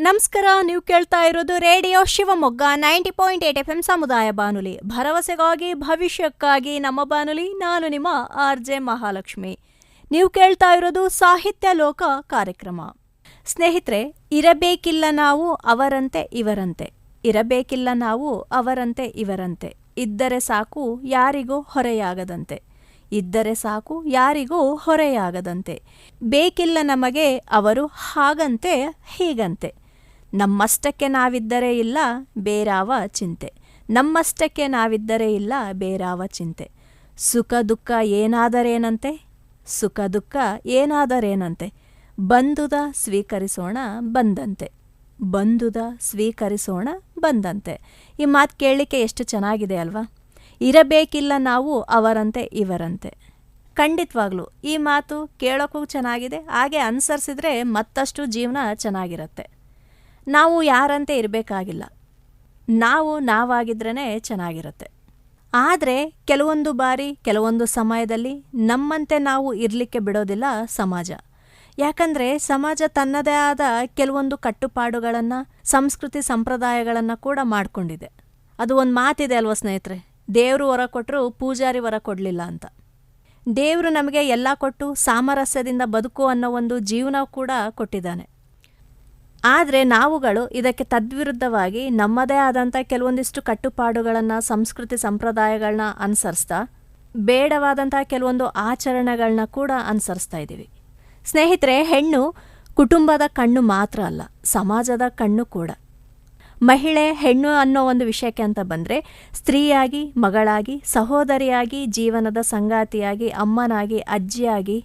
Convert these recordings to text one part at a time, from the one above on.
ನಮಸ್ಕಾರ, ನೀವು ಕೇಳ್ತಾ ಇರೋದು radio Shivamogga ninety point eight F M ಸಮುದಾಯ ಬಾನುಲಿ. ಭರವಸೆಗಾಗಿ, ಭವಿಷ್ಯಕ್ಕಾಗಿ ನಮ್ಮ ಬಾನುಲಿ, ನಾನು ನಿಮ್ಮ ಆರ್ ಜೆ ಮಹಾಲಕ್ಷ್ಮಿ. ನೀವು ಕೇಳ್ತಾ ಇರೋದು ಸಾಹಿತ್ಯ ಲೋಕ ಕಾರ್ಯಕ್ರಮ. ಸ್ನೇಹಿತರೆ, ಇರಬೇಕಿಲ್ಲ ನಾವು ಅವರಂತೆ ಇವರಂತೆ. ಇರಬೇಕಿಲ್ಲ ನಾವು ಅವರಂತೆ ಇವರಂತೆ. ಇದ್ದರೆ ಸಾಕು ಯಾರಿಗೂ ಹೊರೆಯಾಗದಂತೆ. ಇದ್ದರೆ ಸಾಕು ಯಾರಿಗೂ ಹೊರೆಯಾಗದಂತೆ. ಬೇಕಿಲ್ಲ ನಮಗೆ ಅವರು ಹಾಗಂತೆ ಹೀಗಂತೆ. ನಮ್ಮಷ್ಟಕ್ಕೆ ನಾವಿದ್ದರೆ ಇಲ್ಲ, ಬೇರಾವ ಚಿಂತೆ. ನಮ್ಮಷ್ಟಕ್ಕೆ ನಾವಿದ್ದರೆ ಇಲ್ಲ, ಬೇರಾವ ಚಿಂತೆ. ಸುಖ ದುಃಖ ಏನಾದರೇನಂತೆ? ಸುಖ ದುಃಖ ಏನಾದರೇನಂತೆ? ಬಂದುದ ಸ್ವೀಕರಿಸೋಣ ಬಂದಂತೆ. ಬಂದುದ ಸ್ವೀಕರಿಸೋಣ ಬಂದಂತೆ. ಈ ಮಾತು ಕೇಳಲಿಕ್ಕೆ ಎಷ್ಟು ಚೆನ್ನಾಗಿದೆ ಅಲ್ವಾ? ಇರಬೇಕಿಲ್ಲ ನಾವು ಅವರಂತೆ, ಇವರಂತೆ. ಖಂಡಿತವಾಗ್ಲೂ, ಈ ಮಾತು ಕೇಳೋಕ್ಕೂ ಚೆನ್ನಾಗಿದೆ, ಹಾಗೆ ಅನುಸರಿಸಿದ್ರೆ ಮತ್ತಷ್ಟು ಜೀವನ ಚೆನ್ನಾಗಿರುತ್ತೆ. ನಾವು ಯಾರಂತೆ ಇರಬೇಕಾಗಿಲ್ಲ. ನಾವು ನಾವಾಗಿದ್ರೇ ಚೆನ್ನಾಗಿರುತ್ತೆ. ಆದರೆ ಕೆಲವೊಂದು ಬಾರಿ, ಕೆಲವೊಂದು ಸಮಯದಲ್ಲಿ ನಮ್ಮಂತೆ ನಾವು ಇರಲಿಕ್ಕೆ ಬಿಡೋದಿಲ್ಲ ಸಮಾಜ. ಯಾಕಂದರೆ ಸಮಾಜ ತನ್ನದೇ ಆದ ಕೆಲವೊಂದು ಕಟ್ಟುಪಾಡುಗಳನ್ನು, ಸಂಸ್ಕೃತಿ ಸಂಪ್ರದಾಯಗಳನ್ನು ಕೂಡ ಮಾಡಿಕೊಂಡಿದೆ. ಅದು ಒಂದು ಮಾತಿದೆ ಅಲ್ವ ಸ್ನೇಹಿತರೆ? ದೇವರು ಹೊರ ಕೊಟ್ಟರು ಪೂಜಾರಿ ಹೊರ ಕೊಡಲಿಲ್ಲ ಅಂತ. ದೇವರು ನಮಗೆ ಎಲ್ಲ ಕೊಟ್ಟು ಸಾಮರಸ್ಯದಿಂದ ಬದುಕು ಅನ್ನೋ ಒಂದು ಜೀವನ ಕೂಡ ಕೊಟ್ಟಿದ್ದಾನೆ. ಆದರೆ ನಾವುಗಳು ಇದಕ್ಕೆ ತದ್ವಿರುದ್ಧವಾಗಿ ನಮ್ಮದೇ ಆದಂಥ ಕೆಲವೊಂದಿಷ್ಟು ಕಟ್ಟುಪಾಡುಗಳನ್ನು, ಸಂಸ್ಕೃತಿ ಸಂಪ್ರದಾಯಗಳನ್ನ ಅನುಸರಿಸ್ತಾ ಬೇಡವಾದಂಥ ಕೆಲವೊಂದು ಆಚರಣೆಗಳನ್ನ ಕೂಡ ಅನುಸರಿಸ್ತಾ ಇದ್ದೀವಿ. ಸ್ನೇಹಿತರೆ, ಹೆಣ್ಣು ಕುಟುಂಬದ ಕಣ್ಣು ಮಾತ್ರ ಅಲ್ಲ, ಸಮಾಜದ ಕಣ್ಣು ಕೂಡ. ಮಹಿಳೆ ಹೆಣ್ಣು ಅನ್ನೋ ಒಂದು ವಿಷಯಕ್ಕೆ ಅಂತ ಬಂದರೆ, ಸ್ತ್ರೀಯಾಗಿ, ಮಗಳಾಗಿ, ಸಹೋದರಿಯಾಗಿ, ಜೀವನದ ಸಂಗಾತಿಯಾಗಿ, ಅಮ್ಮನಾಗಿ, ಅಜ್ಜಿಯಾಗಿ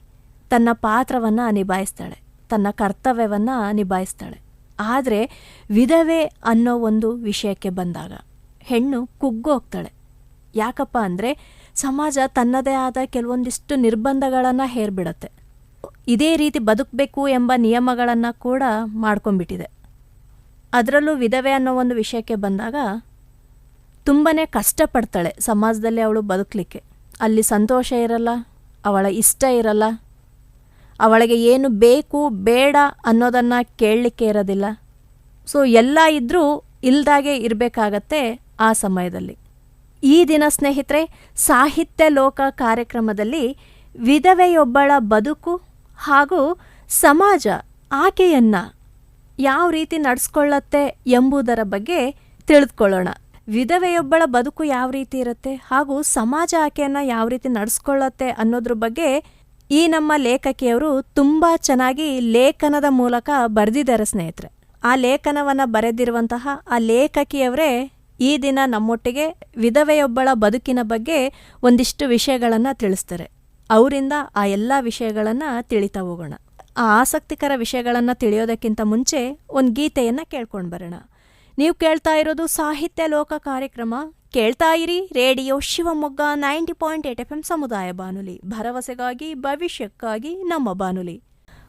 ತನ್ನ ಪಾತ್ರವನ್ನು ನಿಭಾಯಿಸ್ತಾಳೆ, ತನ್ನ ಕರ್ತವ್ಯವನ್ನು ನಿಭಾಯಿಸ್ತಾಳೆ. ಆದರೆ ವಿಧವೆ ಅನ್ನೋ ಒಂದು ವಿಷಯಕ್ಕೆ ಬಂದಾಗ ಹೆಣ್ಣು ಕುಗ್ಗೋಗ್ತಾಳೆ ಯಾಕಪ್ಪ ಅಂದರೆ ಸಮಾಜ ತನ್ನದೇ ಆದ ಕೆಲವೊಂದಿಷ್ಟು ನಿರ್ಬಂಧಗಳನ್ನು ಹೇರ್ಬಿಡತ್ತೆ. ಇದೇ ರೀತಿ ಬದುಕಬೇಕು ಎಂಬ ನಿಯಮಗಳನ್ನು ಕೂಡ ಮಾಡ್ಕೊಂಬಿಟ್ಟಿದೆ ಅದರಲ್ಲೂ ವಿಧವೆ ಅನ್ನೋ ಒಂದು ವಿಷಯಕ್ಕೆ ಬಂದಾಗ ತುಂಬಾ ಕಷ್ಟಪಡ್ತಾಳೆ ಸಮಾಜದಲ್ಲಿ ಅವಳು ಬದುಕಲಿಕ್ಕೆ. ಅಲ್ಲಿ ಸಂತೋಷ ಇರಲ್ಲ, ಅವಳ ಇಷ್ಟ ಇರಲ್ಲ ಅವಳಿಗೆ ಏನು ಬೇಕು, ಬೇಡ ಅನ್ನೋದನ್ನು ಕೇಳಲಿಕ್ಕೆ ಇರೋದಿಲ್ಲ. ಸೊ ಎಲ್ಲ ಇದ್ದರೂ ಇಲ್ದಾಗೆ ಇರಬೇಕಾಗತ್ತೆ ಆ ಸಮಯದಲ್ಲಿ. ಈ ದಿನ ಸ್ನೇಹಿತರೆ, ಸಾಹಿತ್ಯ ಲೋಕ ಕಾರ್ಯಕ್ರಮದಲ್ಲಿ ವಿಧವೆಯೊಬ್ಬಳ ಬದುಕು ಹಾಗೂ ಸಮಾಜ ಆಕೆಯನ್ನ ಯಾವ ರೀತಿ ನಡೆಸ್ಕೊಳ್ಳತ್ತೆ ಎಂಬುದರ ಬಗ್ಗೆ ತಿಳಿದುಕೊಳ್ಳೋಣ. ವಿಧವೆಯೊಬ್ಬಳ ಬದುಕು ಯಾವ ರೀತಿ ಇರುತ್ತೆ ಹಾಗೂ ಸಮಾಜ ಆಕೆಯನ್ನು ಯಾವ ರೀತಿ ನಡೆಸ್ಕೊಳ್ಳತ್ತೆ ಅನ್ನೋದ್ರ ಬಗ್ಗೆ ಈ ನಮ್ಮ ಲೇಖಕಿಯವರು ತುಂಬ ಚೆನ್ನಾಗಿ ಲೇಖನದ ಮೂಲಕ ಬರೆದಿದ್ದಾರೆ ಸ್ನೇಹಿತರೆ. ಆ ಲೇಖನವನ್ನು ಬರೆದಿರುವಂತಹ ಆ ಲೇಖಕಿಯವರೇ ಈ ದಿನ ನಮ್ಮೊಟ್ಟಿಗೆ ವಿಧವೆಯೊಬ್ಬಳ ಬದುಕಿನ ಬಗ್ಗೆ ಒಂದಿಷ್ಟು ವಿಷಯಗಳನ್ನು ತಿಳಿಸ್ತಾರೆ. ಅವರಿಂದ ಆ ಎಲ್ಲ ವಿಷಯಗಳನ್ನು ತಿಳಿತಾ ಹೋಗೋಣ. ಆ ಆಸಕ್ತಿಕರ ವಿಷಯಗಳನ್ನು ತಿಳಿಯೋದಕ್ಕಿಂತ ಮುಂಚೆ ಒಂದು ಗೀತೆಯನ್ನು ಕೇಳ್ಕೊಂಡು ಬರೋಣ. ನೀವು ಕೇಳ್ತಾ ಇರೋದು ಸಾಹಿತ್ಯ ಲೋಕ ಕಾರ್ಯಕ್ರಮ ಕೇಳ್ತಾ ಇರಿ radio Shivamogga ninety point eight F M ಸಮುದಾಯ ಬಾನುಲಿ. ಭರವಸೆಗಾಗಿ, ಭವಿಷ್ಯಕ್ಕಾಗಿ ನಮ್ಮ ಬಾನುಲಿ.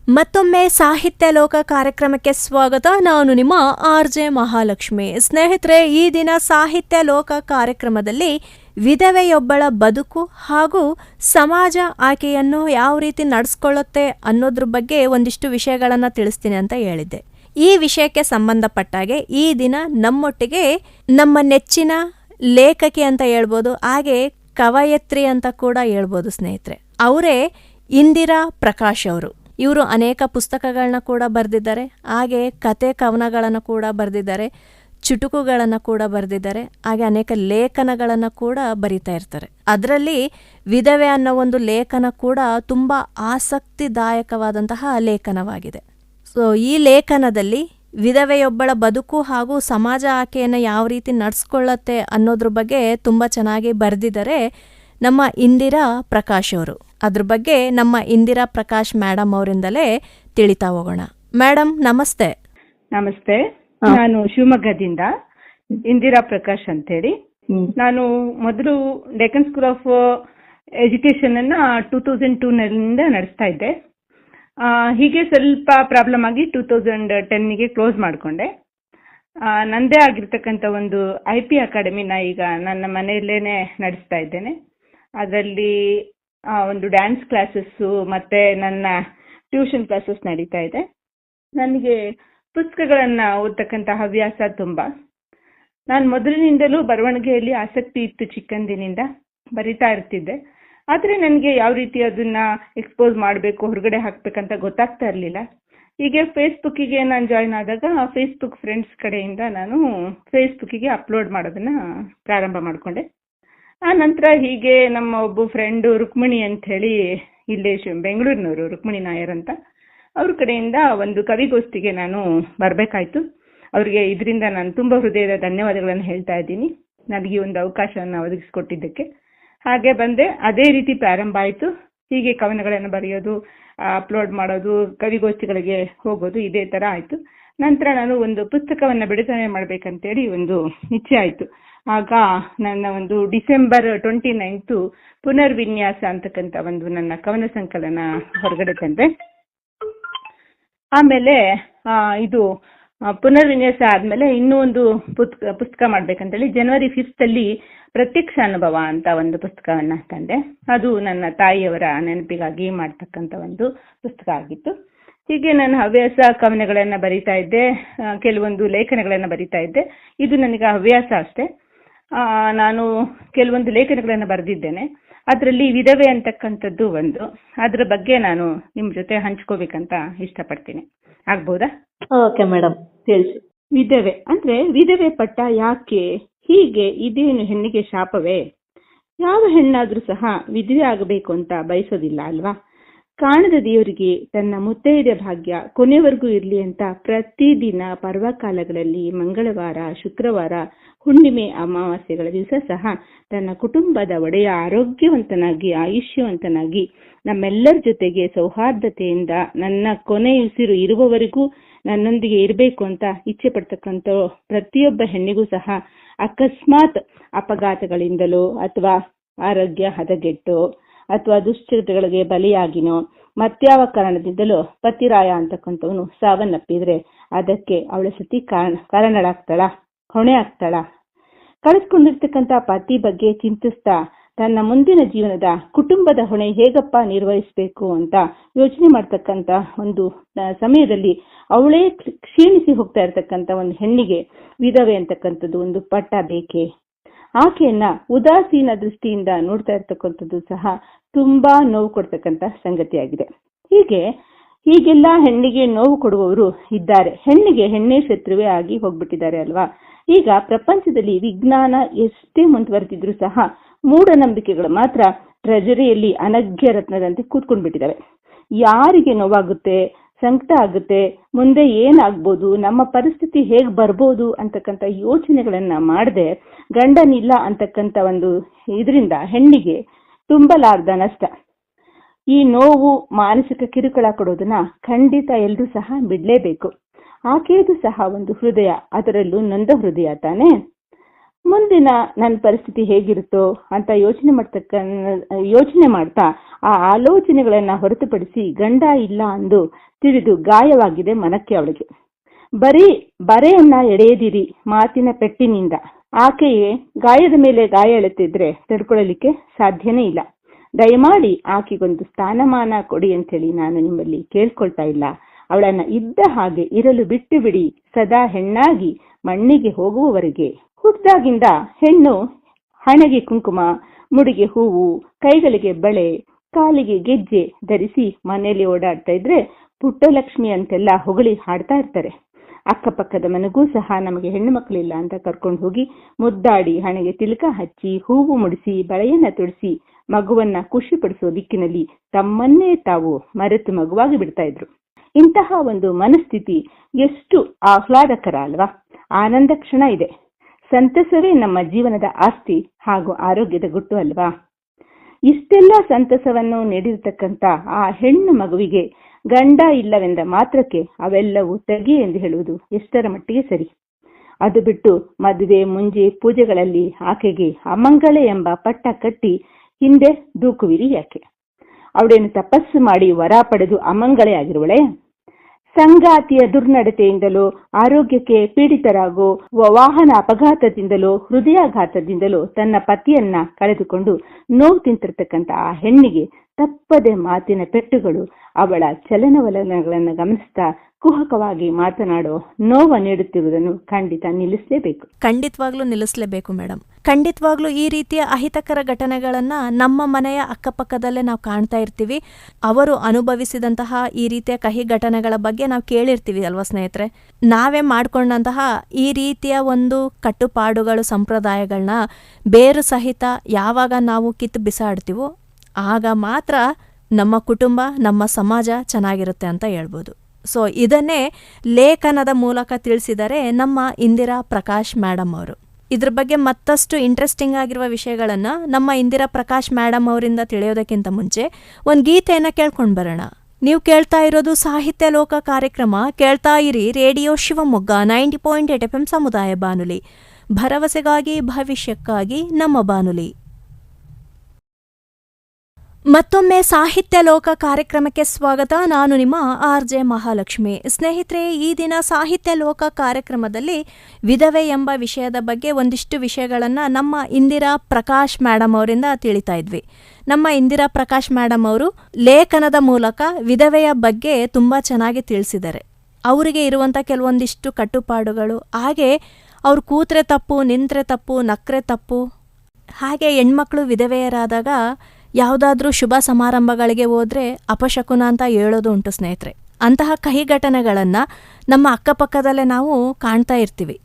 ಮತ್ತೊಮ್ಮೆ ಸಾಹಿತ್ಯ ಲೋಕ ಕಾರ್ಯಕ್ರಮಕ್ಕೆ ಸ್ವಾಗತ. ನಾನು ನಿಮ್ಮ ಆರ್ ಜೆ ಮಹಾಲಕ್ಷ್ಮಿ. ಸ್ನೇಹಿತರೆ, ಈ ದಿನ ಸಾಹಿತ್ಯ ಲೋಕ ಕಾರ್ಯಕ್ರಮದಲ್ಲಿ ವಿಧವೆಯೊಬ್ಬಳ ಬದುಕು ಹಾಗೂ ಸಮಾಜ ಆಕೆಯನ್ನು ಯಾವ ರೀತಿ ನಡೆಸ್ಕೊಳ್ಳುತ್ತೆ ಅನ್ನೋದ್ರ ಬಗ್ಗೆ ಒಂದಿಷ್ಟು ವಿಷಯಗಳನ್ನು ತಿಳಿಸ್ತೀನಿ ಅಂತ ಹೇಳಿದ್ದೆ. ಈ ವಿಷಯಕ್ಕೆ ಸಂಬಂಧಪಟ್ಟಾಗೆ ಈ ದಿನ ನಮ್ಮೊಟ್ಟಿಗೆ ನಮ್ಮ ನೆಚ್ಚಿನ ಲೇಖಕಿ ಅಂತ ಹೇಳ್ಬೋದು, ಹಾಗೆ ಕವಯತ್ರಿ ಅಂತ ಕೂಡ ಹೇಳ್ಬೋದು ಸ್ನೇಹಿತರೆ. ಅವರೇ ಇಂದಿರಾ ಪ್ರಕಾಶ್ ಅವರು. ಇವರು ಅನೇಕ ಪುಸ್ತಕಗಳನ್ನ ಕೂಡ ಬರೆದಿದ್ದಾರೆ, ಹಾಗೆ ಕತೆ ಕವನಗಳನ್ನು ಕೂಡ ಬರೆದಿದ್ದಾರೆ, ಚುಟುಕುಗಳನ್ನು ಕೂಡ ಬರೆದಿದ್ದಾರೆ, ಹಾಗೆ ಅನೇಕ ಲೇಖನಗಳನ್ನು ಕೂಡ ಬರಿತಾ ಇರ್ತಾರೆ. ಅದರಲ್ಲಿ ವಿಧವೆ ಅನ್ನೋ ಒಂದು ಲೇಖನ ಕೂಡ ತುಂಬ ಆಸಕ್ತಿದಾಯಕವಾದಂತಹ ಲೇಖನವಾಗಿದೆ. ಸೊ ಈ ಲೇಖನದಲ್ಲಿ ವಿಧವೆಯೊಬ್ಬಳ ಬದುಕು ಹಾಗೂ ಸಮಾಜ ಆಕೆಯನ್ನು ಯಾವ ರೀತಿ ನಡೆಸ್ಕೊಳ್ಳತ್ತೆ ಅನ್ನೋದ್ರ ಬಗ್ಗೆ ತುಂಬ ಚೆನ್ನಾಗಿ ಬರೆದಿದ್ದಾರೆ ನಮ್ಮ ಇಂದಿರಾ ಪ್ರಕಾಶ್ ಅವರು. ಅದ್ರ ಬಗ್ಗೆ ನಮ್ಮ ಇಂದಿರಾ ಪ್ರಕಾಶ್ ಮೇಡಮ್ ಅವರಿಂದಲೇ ತಿಳಿತಾ ಹೋಗೋಣ. ಮೇಡಮ್ ನಮಸ್ತೆ. ನಮಸ್ತೆ. ನಾನು ಶಿವಮೊಗ್ಗದಿಂದ ಇಂದಿರಾ ಪ್ರಕಾಶ್ ಅಂತೇಳಿ. ನಾನು ಮೊದಲು ಡೆಕನ್ ಸ್ಕೂಲ್ ಆಫ್ ಎಜುಕೇಶನ್ ಅನ್ನ ಟೂ ತೌಸಂಡ್ ಟೂ ನಡೆಸ್ತಾ ಇದ್ದೆ. ಹೀಗೆ ಸ್ವಲ್ಪ ಪ್ರಾಬ್ಲಮ್ ಆಗಿ ಟೂ ತೌಸಂಡ್ ಟೆನ್ನಿಗೆ ಕ್ಲೋಸ್ ಮಾಡಿಕೊಂಡೆ. ನಂದೇ ಆಗಿರ್ತಕ್ಕಂಥ ಒಂದು ಐ ಪಿ ಅಕಾಡೆಮಿನ ಈಗ ನನ್ನ ಮನೆಯಲ್ಲೇನೆ ನಡೆಸ್ತಾ ಇದ್ದೇನೆ. ಅದರಲ್ಲಿ ಒಂದು ಡ್ಯಾನ್ಸ್ ಕ್ಲಾಸಸ್ಸು ಮತ್ತೆ ನನ್ನ ಟ್ಯೂಷನ್ ಕ್ಲಾಸಸ್ ನಡೀತಾ ಇದೆ. ನನಗೆ ಪುಸ್ತಕಗಳನ್ನ ಓದ್ತಕ್ಕಂಥ ಹವ್ಯಾಸ ತುಂಬ. ನಾನು ಮೊದಲಿನಿಂದಲೂ ಬರವಣಿಗೆಯಲ್ಲಿ ಆಸಕ್ತಿ ಇತ್ತು ಚಿಕ್ಕಂದಿನಿಂದ. ಬರಿತಾ ಇರ್ತಿದ್ದೆ. ಆದರೆ ನನಗೆ ಯಾವ ರೀತಿ ಅದನ್ನ ಎಕ್ಸ್ಪೋಸ್ ಮಾಡಬೇಕು, ಹೊರಗಡೆ ಹಾಕ್ಬೇಕಂತ ಗೊತ್ತಾಗ್ತಾ ಇರಲಿಲ್ಲ. ಹೀಗೆ ಫೇಸ್ಬುಕ್ಕಿಗೆ ನಾನು ಜಾಯ್ನ್ ಆದಾಗ ಫೇಸ್ಬುಕ್ ಫ್ರೆಂಡ್ಸ್ ಕಡೆಯಿಂದ ನಾನು ಫೇಸ್ಬುಕ್ಕಿಗೆ ಅಪ್ಲೋಡ್ ಮಾಡೋದನ್ನ ಪ್ರಾರಂಭ ಮಾಡಿಕೊಂಡೆ. ಆ ನಂತರ ಹೀಗೆ ನಮ್ಮ ಒಬ್ಬ ಫ್ರೆಂಡು ರುಕ್ಮಿಣಿ ಅಂತ ಹೇಳಿ ಇಲ್ಲೇ ಬೆಂಗಳೂರಿನವರು ರುಕ್ಮಿಣಿ ನಾಯರ್ ಅಂತ, ಅವ್ರ ಕಡೆಯಿಂದ ಒಂದು ಕವಿಗೋಷ್ಠಿಗೆ ನಾನು ಬರಬೇಕಾಯ್ತು. ಅವ್ರಿಗೆ ಇದರಿಂದ ನಾನು ತುಂಬ ಹೃದಯದ ಧನ್ಯವಾದಗಳನ್ನು ಹೇಳ್ತಾ ಇದ್ದೀನಿ. ನನಗೆ ಒಂದು ಅವಕಾಶವನ್ನು ಒದಗಿಸಿಕೊಟ್ಟಿದ್ದಕ್ಕೆ. ಹಾಗೆ ಬಂದೆ. ಅದೇ ರೀತಿ ಪ್ರಾರಂಭ ಆಯಿತು. ಹೀಗೆ ಕವನಗಳನ್ನು ಬರೆಯೋದು ಅಪ್ಲೋಡ್ ಮಾಡೋದು, ಕವಿಗೋಷ್ಠಿಗಳಿಗೆ ಹೋಗೋದು ಇದೇ ಥರ ಆಯಿತು. ನಂತರ ನಾನು ಒಂದು ಪುಸ್ತಕವನ್ನು ಬಿಡುಗಡೆ ಮಾಡಬೇಕಂತೇಳಿ ಒಂದು ಇಚ್ಛೆ ಆಯಿತು. ಆಗ ನನ್ನ ಒಂದು ಡಿಸೆಂಬರ್ ಟ್ವೆಂಟಿ ನೈನ್ತು ಪುನರ್ವಿನ್ಯಾಸ ಅಂತಕ್ಕಂಥ ಒಂದು ನನ್ನ ಕವನ ಸಂಕಲನ ಹೊರಗಡೆ ತಂದೆ. ಆಮೇಲೆ ಇದು ಪುನರ್ವಿನ್ಯಾಸ ಆದ್ಮೇಲೆ ಇನ್ನೂ ಒಂದು ಪುಸ್ತಕ ಮಾಡ್ಬೇಕಂತೇಳಿ ಜನವರಿ ಫಿಫ್ತ್ ಅಲ್ಲಿ ಪ್ರತ್ಯಕ್ಷ ಅನುಭವ ಅಂತ ಒಂದು ಪುಸ್ತಕವನ್ನ ತಂದೆ. ಅದು ನನ್ನ ತಾಯಿಯವರ ನೆನಪಿಗಾಗಿ ಮಾಡ್ತಕ್ಕಂತ ಒಂದು ಪುಸ್ತಕ ಆಗಿತ್ತು. ಹೀಗೆ ನಾನು ಹವ್ಯಾಸ ಕವನಗಳನ್ನ ಬರಿತಾ ಇದ್ದೆ. ಕೆಲವೊಂದು ಲೇಖನಗಳನ್ನ ಬರಿತಾ ಇದ್ದೆ. ಇದು ನನಗೆ ಹವ್ಯಾಸ ಅಷ್ಟೇ. ನಾನು ಕೆಲವೊಂದು ಲೇಖನಗಳನ್ನು ಬರೆದಿದ್ದೇನೆ. ಅದರಲ್ಲಿ ವಿಧವೆ ಅಂತಕ್ಕಂಥದ್ದು ಒಂದು. ಅದರ ಬಗ್ಗೆ ನಾನು ನಿಮ್ಮ ಜೊತೆ ಹಂಚ್ಕೋಬೇಕಂತ ಇಷ್ಟಪಡ್ತೀನಿ. ಆಗ್ಬೋದಾ? ಓಕೆ ಮೇಡಮ್ ತಿಳಿಸಿ. ವಿಧವೆ ಅಂದ್ರೆ ವಿಧವೆ ಪಟ್ಟ ಯಾಕೆ ಹೀಗೆ ಇದೇನು ಹೆಣ್ಣಿಗೆ ಶಾಪವೇ? ಯಾವ ಹೆಣ್ಣಾದ್ರೂ ಸಹ ವಿಧವೆ ಆಗಬೇಕು ಅಂತ ಬಯಸೋದಿಲ್ಲ ಅಲ್ವಾ? ಕಾಣದ ದೇವರಿಗೆ ತನ್ನ ಮುತ್ತೈದೆ ಭಾಗ್ಯ ಕೊನೆವರೆಗೂ ಇರ್ಲಿ ಅಂತ ಪ್ರತಿದಿನ ಪರ್ವಕಾಲಗಳಲ್ಲಿ ಮಂಗಳವಾರ ಶುಕ್ರವಾರ ಹುಣ್ಣಿಮೆ ಅಮಾವಾಸ್ಯೆಗಳ ದಿವಸ ಸಹ ತನ್ನ ಕುಟುಂಬದ ಒಡೆಯ ಆರೋಗ್ಯವಂತನಾಗಿ, ಆಯುಷ್ಯವಂತನಾಗಿ ನಮ್ಮೆಲ್ಲರ ಜೊತೆಗೆ ಸೌಹಾರ್ದತೆಯಿಂದ ನನ್ನ ಕೊನೆಯುಸಿರು ಇರುವವರೆಗೂ ನನ್ನೊಂದಿಗೆ ಇರಬೇಕು ಅಂತ ಇಚ್ಛೆ ಪಡ್ತಕ್ಕಂಥ ಪ್ರತಿಯೊಬ್ಬ ಹೆಣ್ಣಿಗೂ ಸಹ ಅಕಸ್ಮಾತ್ ಅಪಘಾತಗಳಿಂದಲೋ ಅಥವಾ ಆರೋಗ್ಯ ಹದಗೆಟ್ಟೋ ಅಥವಾ ದುಶ್ಚಟಗಳಿಗೆ ಬಲಿಯಾಗಿನೋ ಮತ್ಯಾವ ಕಾರಣದಿಂದಲೋ ಪತಿರಾಯ ಅಂತಕ್ಕಂಥವನು ಸಾವನ್ನಪ್ಪಿದ್ರೆ ಅದಕ್ಕೆ ಅವಳ ಸತಿ ಕಾರಣ ಕಾರಣಳಾಗ್ತಾಳ. ಹೊಣೆ ಆಗ್ತಾಳ. ಕಳೆದುಕೊಂಡಿರ್ತಕ್ಕಂಥ ಪತಿ ಬಗ್ಗೆ ಚಿಂತಿಸ್ತಾ ತನ್ನ ಮುಂದಿನ ಜೀವನದ ಕುಟುಂಬದ ಹೊಣೆ ಹೇಗಪ್ಪ ನಿರ್ವಹಿಸಬೇಕು ಅಂತ ಯೋಚನೆ ಮಾಡ್ತಕ್ಕಂತ ಒಂದು ಸಮಯದಲ್ಲಿ ಅವಳೇ ಕ್ಷೀಣಿಸಿ ಹೋಗ್ತಾ ಇರತಕ್ಕಂತ ಒಂದು ಹೆಣ್ಣಿಗೆ ವಿಧವೆ ಅಂತಕ್ಕಂಥದ್ದು ಒಂದು ಪಟ್ಟ ಬೇಕೆ. ಆಕೆಯನ್ನ ಉದಾಸೀನ ದೃಷ್ಟಿಯಿಂದ ನೋಡ್ತಾ ಇರ್ತಕ್ಕಂಥದ್ದು ಸಹ ತುಂಬಾ ನೋವು ಕೊಡ್ತಕ್ಕಂಥ ಸಂಗತಿಯಾಗಿದೆ. ಹೀಗೆ, ಹೀಗೆಲ್ಲ ಹೆಣ್ಣಿಗೆ ನೋವು ಕೊಡುವವರು ಇದ್ದಾರೆ. ಹೆಣ್ಣಿಗೆ ಹೆಣ್ಣೇ ಶತ್ರುವೆ ಆಗಿ ಹೋಗ್ಬಿಟ್ಟಿದ್ದಾರೆ ಅಲ್ವಾ? ಈಗ ಪ್ರಪಂಚದಲ್ಲಿ ವಿಜ್ಞಾನ ಎಷ್ಟೇ ಮುಂದುವರೆದಿದ್ರು ಸಹ ಮೂಢನಂಬಿಕೆಗಳು ಮಾತ್ರ ಟ್ರೆಜರಿಯಲ್ಲಿ ಅನಗ್ಯ ರತ್ನದಂತೆ ಕೂತ್ಕೊಂಡ್ಬಿಟ್ಟಿದ್ದಾವೆ. ಯಾರಿಗೆ ನೋವಾಗುತ್ತೆ, ಸಂಕಟ ಆಗುತ್ತೆ, ಮುಂದೆ ಏನಾಗ್ಬೋದು, ನಮ್ಮ ಪರಿಸ್ಥಿತಿ ಹೇಗೆ ಬರ್ಬೋದು ಅಂತಕ್ಕಂಥ ಯೋಚನೆಗಳನ್ನ ಮಾಡದೆ ಗಂಡನಿಲ್ಲ ಅಂತಕ್ಕಂಥ ಒಂದು ಇದರಿಂದ ಹೆಣ್ಣಿಗೆ ತುಂಬಲಾರ್ದ ನಷ್ಟ. ಈ ನೋವು ಮಾನಸಿಕ ಕಿರುಕುಳ ಕೊಡೋದನ್ನ ಖಂಡಿತ ಎಲ್ಲರೂ ಸಹ ಬಿಡ್ಲೇಬೇಕು. ಆಕೆಯದು ಸಹ ಒಂದು ಹೃದಯ, ಅದರಲ್ಲೂ ನಂದ ಹೃದಯ ತಾನೆ? ಮುಂದಿನ ನನ್ನ ಪರಿಸ್ಥಿತಿ ಹೇಗಿರುತ್ತೋ ಅಂತ ಯೋಚನೆ ಮಾಡ್ತಕ್ಕ, ಯೋಚನೆ ಮಾಡ್ತಾ ಆ ಆಲೋಚನೆಗಳನ್ನ ಹೊರತುಪಡಿಸಿ ಗಂಡ ಇಲ್ಲ ಅಂದು ತಿಳಿದು ಗಾಯವಾಗಿದೆ ಮನಕ್ಕೆ ಅವಳಿಗೆ. ಬರೀ ಬರೆಯನ್ನ ಎಡೆಯದಿರಿ ಮಾತಿನ ಪೆಟ್ಟಿನಿಂದ. ಆಕೆಯೇ ಗಾಯದ ಮೇಲೆ ಗಾಯ ಎಳೆತಿದ್ರೆ ತಡ್ಕೊಳ್ಳಲಿಕ್ಕೆ ಸಾಧ್ಯನೇ ಇಲ್ಲ. ದಯಮಾಡಿ ಆಕೆಗೊಂದು ಸ್ಥಾನಮಾನ ಕೊಡಿ ಅಂತೇಳಿ ನಾನು ನಿಮ್ಮಲ್ಲಿ ಕೇಳ್ಕೊಳ್ತಾ ಇಲ್ಲ. ಅವಳನ್ನ ಇದ್ದ ಹಾಗೆ ಇರಲು ಬಿಟ್ಟು ಬಿಡಿ ಸದಾ ಹೆಣ್ಣಾಗಿ ಮಣ್ಣಿಗೆ ಹೋಗುವವರೆಗೆ. ಹುಟ್ಟಿದಾಗಿಂದ ಹೆಣ್ಣು ಹಣೆಗೆ ಕುಂಕುಮ, ಮುಡಿಗೆ ಹೂವು, ಕೈಗಳಿಗೆ ಬಳೆ, ಕಾಲಿಗೆ ಗೆಜ್ಜೆ ಧರಿಸಿ ಮನೆಯಲ್ಲಿ ಓಡಾಡ್ತಾ ಇದ್ರೆ ಪುಟ್ಟಲಕ್ಷ್ಮಿ ಅಂತೆಲ್ಲ ಹೊಗಳಿ ಹಾಡ್ತಾ ಇರ್ತಾರೆ. ಅಕ್ಕಪಕ್ಕದ ಮನೆಗೂ ಸಹ ನಮಗೆ ಹೆಣ್ಣು ಮಕ್ಕಳಿಲ್ಲ ಅಂತ ಕರ್ಕೊಂಡು ಹೋಗಿ ಮುದ್ದಾಡಿ ಹಣೆಗೆ ತಿಲಕ ಹಚ್ಚಿ ಹೂವು ಮುಡಿಸಿ ಬಳೆಯನ್ನ ತೊಡಿಸಿ ಮಗುವನ್ನ ಖುಷಿ ಪಡಿಸೋ ದಿಕ್ಕಿನಲ್ಲಿ ತಮ್ಮನ್ನೇ ತಾವು ಮರೆತು ಮಗುವಾಗಿ ಬಿಡ್ತಾ ಇದ್ರು. ಇಂತಹ ಒಂದು ಮನಸ್ಥಿತಿ ಎಷ್ಟು ಆಹ್ಲಾದಕರ ಅಲ್ವಾ ಆನಂದ ಕ್ಷಣ ಇದೆ. ಸಂತಸವೇ ನಮ್ಮ ಜೀವನದ ಆಸ್ತಿ ಹಾಗೂ ಆರೋಗ್ಯದ ಗುಟ್ಟು ಅಲ್ವಾ? ಇಷ್ಟೆಲ್ಲ ಸಂತಸವನ್ನು ನೀಡಿರ್ತಕ್ಕಂಥ ಆ ಹೆಣ್ಣು ಮಗುವಿಗೆ ಗಂಡ ಇಲ್ಲವೆಂದ ಮಾತ್ರಕ್ಕೆ ಅವೆಲ್ಲವೂ ತೆಗೆ ಎಂದು ಹೇಳುವುದು ಎಷ್ಟರ ಮಟ್ಟಿಗೆ ಸರಿ. ಅದು ಬಿಟ್ಟು ಮದುವೆ, ಮುಂಜಿ, ಪೂಜೆಗಳಲ್ಲಿ ಆಕೆಗೆ ಅಮಂಗಳೆ ಎಂಬ ಪಟ್ಟ ಕಟ್ಟಿ ಹಿಂದೆ ದೂಕುವಿರಿ ಯಾಕೆ? ಅವಳೇನು ತಪಸ್ಸು ಮಾಡಿ ವರ ಪಡೆದು ಅಮಂಗಳೆ ಆಗಿರುವಳೆ? ಸಂಗಾತಿಯ ದುರ್ನಡತೆಯಿಂದಲೋ ಆರೋಗ್ಯಕ್ಕೆ ಪೀಡಿತರಾಗೋ ವಾಹನ ಅಪಘಾತದಿಂದಲೋ ಹೃದಯಾಘಾತದಿಂದಲೋ ತನ್ನ ಪತಿಯನ್ನ ಕಳೆದುಕೊಂಡು ನೋವು ತಿಂತಿರ್ತಕ್ಕಂಥ ಆ ಹೆಣ್ಣಿಗೆ ತಪ್ಪದೆ ಮಾತಿನ ಪೆಟ್ಟುಗಳು ಅವಳ ಚಲನವಲನಗಳನ್ನು ಗಮನಿಸ್ತಾ ಕುಹಕವಾಗಿ ಮಾತನಾಡೋ ನೋವ ನೀಡುತ್ತಿರುವುದನ್ನು ಖಂಡಿತ ನಿಲ್ಲಿಸಲೇಬೇಕು. ಖಂಡಿತವಾಗ್ಲೂ ನಿಲ್ಲಿಸಲೇಬೇಕು ಮೇಡಮ್ ಖಂಡಿತವಾಗ್ಲೂ ಈ ರೀತಿಯ ಅಹಿತಕರ ಘಟನೆಗಳನ್ನ ನಮ್ಮ ಮನೆಯ ಅಕ್ಕಪಕ್ಕದಲ್ಲೇ ನಾವು ಕಾಣ್ತಾ ಇರ್ತೀವಿ. ಅವರು ಅನುಭವಿಸಿದಂತಹ ಈ ರೀತಿಯ ಕಹಿ ಘಟನೆಗಳ ಬಗ್ಗೆ ನಾವು ಕೇಳಿರ್ತೀವಿ ಅಲ್ವಾ ಸ್ನೇಹಿತರೆ? ನಾವೇ ಮಾಡಿಕೊಂಡಂತಹ ಈ ರೀತಿಯ ಒಂದು ಕಟ್ಟುಪಾಡುಗಳು ಸಂಪ್ರದಾಯಗಳನ್ನ ಬೇರು ಸಹಿತ ಯಾವಾಗ ನಾವು ಕಿತ್ತು ಬಿಸಾಡ್ತೀವೋ ಆಗ ಮಾತ್ರ ನಮ್ಮ ಕುಟುಂಬ, ನಮ್ಮ ಸಮಾಜ ಚೆನ್ನಾಗಿರುತ್ತೆ ಅಂತ ಹೇಳ್ಬೋದು. ಸೊ ಇದನ್ನೇ ಲೇಖನದ ಮೂಲಕ ತಿಳಿಸಿದರೆ ನಮ್ಮ ಇಂದಿರಾ ಪ್ರಕಾಶ್ ಮೇಡಮ್ ಅವರು. ಇದ್ರ ಬಗ್ಗೆ ಮತ್ತಷ್ಟು ಇಂಟ್ರೆಸ್ಟಿಂಗ್ ಆಗಿರುವ ವಿಷಯಗಳನ್ನು ನಮ್ಮ ಇಂದಿರಾ ಪ್ರಕಾಶ್ ಮೇಡಮ್ ಅವರಿಂದ ತಿಳಿಯೋದಕ್ಕಿಂತ ಮುಂಚೆ ಒಂದು ಗೀತೆಯನ್ನು ಕೇಳ್ಕೊಂಡು ಬರೋಣ. ನೀವು ಕೇಳ್ತಾ ಇರೋದು ಸಾಹಿತ್ಯ ಲೋಕ ಕಾರ್ಯಕ್ರಮ, ಕೇಳ್ತಾ ಇರಿ radio Shivamogga ninety point eight F M ಸಮುದಾಯ ಬಾನುಲಿ. ಭರವಸೆಗಾಗಿ, ಭವಿಷ್ಯಕ್ಕಾಗಿ ನಮ್ಮ ಬಾನುಲಿ. ಮತ್ತೊಮ್ಮೆ ಸಾಹಿತ್ಯ ಲೋಕ ಕಾರ್ಯಕ್ರಮಕ್ಕೆ ಸ್ವಾಗತ. ನಾನು ನಿಮ್ಮ ಆರ್ ಜೆ ಮಹಾಲಕ್ಷ್ಮಿ. ಸ್ನೇಹಿತರೆ, ಈ ದಿನ ಸಾಹಿತ್ಯ ಲೋಕ ಕಾರ್ಯಕ್ರಮದಲ್ಲಿ ವಿಧವೆ ಎಂಬ ವಿಷಯದ ಬಗ್ಗೆ ಒಂದಿಷ್ಟು ವಿಷಯಗಳನ್ನು ನಮ್ಮ ಇಂದಿರಾ ಪ್ರಕಾಶ್ ಮೇಡಮ್ ಅವರಿಂದ ತಿಳಿತಾ ಇದ್ವಿ. ನಮ್ಮ ಇಂದಿರಾ ಪ್ರಕಾಶ್ ಮೇಡಮ್ ಅವರು ಲೇಖನದ ಮೂಲಕ ವಿಧವೆಯ ಬಗ್ಗೆ ತುಂಬ ಚೆನ್ನಾಗಿ ತಿಳಿಸಿದ್ದಾರೆ. ಅವರಿಗೆ ಇರುವಂಥ ಕೆಲವೊಂದಿಷ್ಟು ಕಟ್ಟುಪಾಡುಗಳು, ಹಾಗೆ ಅವ್ರು ಕೂತ್ರೆ ತಪ್ಪು, ನಿಂತ್ರೆ ತಪ್ಪು, ನಕ್ರೆ ತಪ್ಪು, ಹಾಗೆ ಹೆಣ್ಮಕ್ಳು ವಿಧವೆಯರಾದಾಗ ಯಾವುದಾದ್ರೂ ಶುಭ ಸಮಾರಂಭಗಳಿಗೆ ಹೋದ್ರೆ ಅಪಶಕುನ ಅಂತ ಹೇಳೋದು ಉಂಟು ಸ್ನೇಹಿತರೆ. ಅಂತಹ ಕಹಿ ಘಟನೆಗಳನ್ನು ನಮ್ಮ ಅಕ್ಕಪಕ್ಕದಲ್ಲೇ ನಾವು ಕಾಣ್ತಾ ಇರ್ತೀವಿ.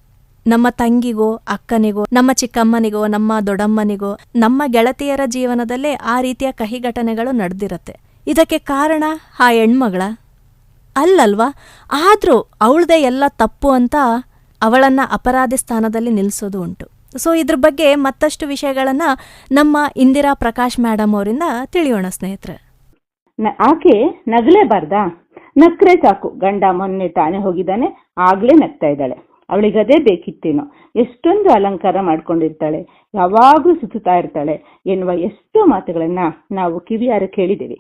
ನಮ್ಮ ತಂಗಿಗೋ, ಅಕ್ಕನಿಗೋ, ನಮ್ಮ ಚಿಕ್ಕಮ್ಮನಿಗೋ, ನಮ್ಮ ದೊಡ್ಡಮ್ಮನಿಗೋ, ನಮ್ಮ ಗೆಳತಿಯರ ಜೀವನದಲ್ಲೇ ಆ ರೀತಿಯ ಕಹಿ ಘಟನೆಗಳು ನಡೆದಿರುತ್ತೆ. ಇದಕ್ಕೆ ಕಾರಣ ಆ ಹೆಣ್ಮಗಳ? ಅಲ್ಲಲ್ವಾ? ಆದರೂ ಅವಳದೇ ಎಲ್ಲ ತಪ್ಪು ಅಂತ ಅವಳನ್ನು ಅಪರಾಧಿ ಸ್ಥಾನದಲ್ಲಿ ನಿಲ್ಲಿಸೋದು ಉಂಟು. ಸೊ ಇದ್ರ ಬಗ್ಗೆ ಮತ್ತಷ್ಟು ವಿಷಯಗಳನ್ನು ನಮ್ಮ ಇಂದಿರಾ ಪ್ರಕಾಶ್ ಮೇಡಮ್ ಅವರಿಂದ ತಿಳಿಯೋಣ ಸ್ನೇಹಿತರೆ. ಆಕೆ ನಗಲೇಬಾರ್ದಾ ನಕ್ರೆ ಸಾಕು, ಗಂಡ ಮೊನ್ನೆ ತಾನೇ ಹೋಗಿದ್ದಾನೆ, ಆಗ್ಲೇ ನಗ್ತಾ ಇದ್ದಾಳೆ. ಅವಳಿಗೆ ಅದೇ ಬೇಕಿತ್ತೇನೋ, ಎಷ್ಟೊಂದು ಅಲಂಕಾರ ಮಾಡ್ಕೊಂಡಿರ್ತಾಳೆ, ಯಾವಾಗ್ಲೂ ಸುತ್ತುತ್ತಾ ಇರ್ತಾಳೆ ಎನ್ನುವ ಎಷ್ಟೋ ಮಾತುಗಳನ್ನ ನಾವು ಕಿವಿಯಾರ ಕೇಳಿದ್ದೇವೆ.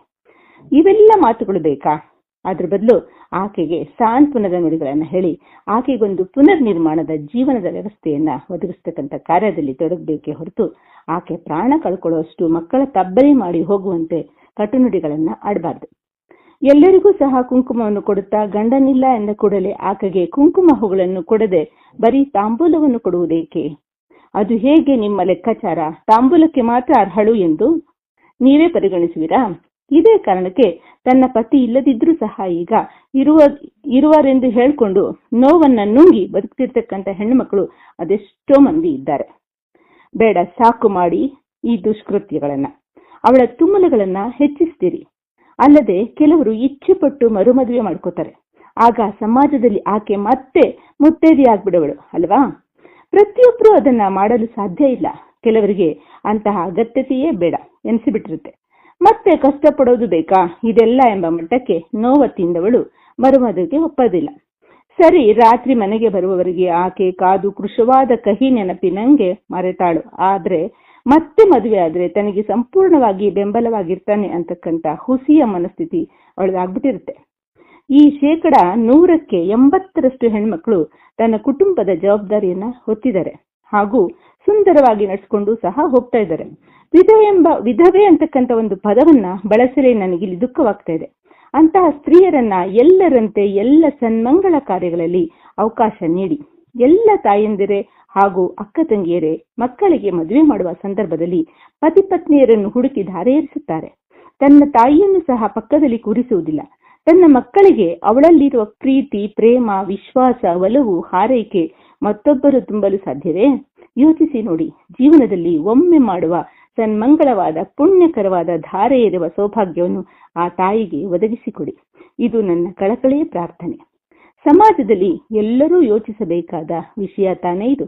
ಇವೆಲ್ಲ ಮಾತುಗಳು ಬೇಕಾ? ಅದ್ರ ಬದಲು ಆಕೆಗೆ ಸಾಂತ್ವನದ ನುಡಿಗಳನ್ನ ಹೇಳಿ, ಆಕೆಗೊಂದು ಪುನರ್ ನಿರ್ಮಾಣದ ಜೀವನದ ವ್ಯವಸ್ಥೆಯನ್ನ ಒದಗಿಸ್ತಕ್ಕಂಥ ಕಾರ್ಯದಲ್ಲಿ ತೊಡಗಬೇಕೇ ಹೊರತು ಆಕೆ ಪ್ರಾಣ ಕಳ್ಕೊಳ್ಳುವಷ್ಟು ಮಕ್ಕಳ ತಬ್ಬಲಿ ಮಾಡಿ ಹೋಗುವಂತೆ ಕಟುನುಡಿಗಳನ್ನ ಆಡಬಾರ್ದು. ಎಲ್ಲರಿಗೂ ಸಹ ಕುಂಕುಮವನ್ನು ಕೊಡುತ್ತಾ ಗಂಡನಿಲ್ಲ ಎಂದ ಕೂಡಲೇ ಆಕೆಗೆ ಕುಂಕುಮ ಹೂಗಳನ್ನು ಕೊಡದೆ ಬರೀ ತಾಂಬೂಲವನ್ನು ಕೊಡುವುದೇಕೆ? ಅದು ಹೇಗೆ ನಿಮ್ಮ ಲೆಕ್ಕಾಚಾರ? ತಾಂಬೂಲಕ್ಕೆ ಮಾತ್ರ ಅರ್ಹಳು ಎಂದು ನೀವೇ ಪರಿಗಣಿಸುವಿರಾ? ಇದೇ ಕಾರಣಕ್ಕೆ ತನ್ನ ಪತಿ ಇಲ್ಲದಿದ್ರೂ ಸಹ ಈಗ ಇರುವ, ಇರುವರೆಂದು ಹೇಳ್ಕೊಂಡು ನೋವನ್ನ ನುಂಗಿ ಬದುಕ್ತಿರ್ತಕ್ಕಂಥ ಹೆಣ್ಣುಮಕ್ಕಳು ಅದೆಷ್ಟೋ ಮಂದಿ ಇದ್ದಾರೆ. ಬೇಡ, ಸಾಕು ಮಾಡಿ ಈ ದುಷ್ಕೃತ್ಯಗಳನ್ನ. ಅವಳ ತುಮ್ಮಲಗಳನ್ನ ಹೆಚ್ಚಿಸ್ತೀರಿ. ಅಲ್ಲದೆ ಕೆಲವರು ಇಚ್ಛೆ ಪಟ್ಟು ಮರುಮದುವೆ ಮಾಡ್ಕೋತಾರೆ. ಆಗ ಸಮಾಜದಲ್ಲಿ ಆಕೆ ಮತ್ತೆ ಮುತ್ತೇದಿ ಆಗ್ಬಿಡವಳು, ಅಲ್ವಾ? ಪ್ರತಿಯೊಬ್ರು ಅದನ್ನ ಮಾಡಲು ಸಾಧ್ಯ ಇಲ್ಲ. ಕೆಲವರಿಗೆ ಅಂತಹ ಅಗತ್ಯತೆಯೇ ಬೇಡ ಎನಿಸಿಬಿಟ್ಟಿರುತ್ತೆ. ಮತ್ತೆ ಕಷ್ಟಪಡೋದು ಬೇಕಾ? ಇದೆಲ್ಲ ಎಂಬ ಮಟ್ಟಕ್ಕೆ ನೋವ ತಿಂದವಳು ಮರುಮದುವೆಗೆ ಒಪ್ಪದಿಲ್ಲ. ಸರಿ, ರಾತ್ರಿ ಮನೆಗೆ ಬರುವವರಿಗೆ ಆಕೆ ಕಾದು ಕೃಶವಾದ ಕಹಿ ನೆನಪಿನಂಗೆ ಮರೆತಾಳು. ಆದ್ರೆ ಮತ್ತೆ ಮದುವೆ ಆದ್ರೆ ತನಗೆ ಸಂಪೂರ್ಣವಾಗಿ ಬೆಂಬಲವಾಗಿರ್ತಾನೆ ಅಂತಕ್ಕಂತ ಹುಸಿಯ ಮನಸ್ಥಿತಿ ಒಳಗಾಗ್ಬಿಟ್ಟಿರುತ್ತೆ ಈ ಶೇಕಡ ನೂರಕ್ಕೆ ಎಂಬತ್ತರಷ್ಟು ಹೆಣ್ಮಕ್ಳು ತನ್ನ ಕುಟುಂಬದ ಜವಾಬ್ದಾರಿಯನ್ನ ಹೊತ್ತಿದ್ದಾರೆ. ಹಾಗೂ ಸುಂದರವಾಗಿ ನಡ್ಸ್ಕೊಂಡು ಸಹ ಹೋಗ್ತಾ ಇದ್ದಾರೆ. ವಿಧವೆ ಎಂಬ, ವಿಧವೆ ಅಂತಕ್ಕಂಥ ಒಂದು ಪದವನ್ನ ಬಳಸಲೇ ನನಗಿಲ್ಲಿ ದುಃಖವಾಗ್ತಾ ಇದೆ. ಅಂತಹ ಸ್ತ್ರೀಯರನ್ನ ಎಲ್ಲರಂತೆ ಎಲ್ಲ ಸನ್ಮಂಗಳ ಕಾರ್ಯಗಳಲ್ಲಿ ಅವಕಾಶ ನೀಡಿ. ಎಲ್ಲ ತಾಯಂದಿರೆ ಹಾಗೂ ಅಕ್ಕ ತಂಗಿಯರೇ ಮಕ್ಕಳಿಗೆ ಮದುವೆ ಮಾಡುವ ಸಂದರ್ಭದಲ್ಲಿ ಪತಿ ಪತ್ನಿಯರನ್ನು ಹುಡುಕಿ ಧಾರೆಯರಿಸುತ್ತಾರೆ ತನ್ನ ತಾಯಿಯನ್ನು ಸಹ ಪಕ್ಕದಲ್ಲಿ ಕೂರಿಸುವುದಿಲ್ಲ. ತನ್ನ ಮಕ್ಕಳಿಗೆ ಅವಳಲ್ಲಿರುವ ಪ್ರೀತಿ, ಪ್ರೇಮ, ವಿಶ್ವಾಸ, ಒಲವು, ಹಾರೈಕೆ ಮತ್ತೊಬ್ಬರು ತುಂಬಲು ಸಾಧ್ಯವೇ? ಯೋಚಿಸಿ ನೋಡಿ. ಜೀವನದಲ್ಲಿ ಒಮ್ಮೆ ಮಾಡುವ ಸನ್ಮಂಗಳವಾದ, ಪುಣ್ಯಕರವಾದ ಧಾರೆ ಇರುವ ಸೌಭಾಗ್ಯವನ್ನು ಆ ತಾಯಿಗೆ ಒದಗಿಸಿಕೊಡಿ. ಇದು ನನ್ನ ಕಳಕಳಿಯ ಪ್ರಾರ್ಥನೆ. ಸಮಾಜದಲ್ಲಿ ಎಲ್ಲರೂ ಯೋಚಿಸಬೇಕಾದ ವಿಷಯ ತಾನೇ ಇದು.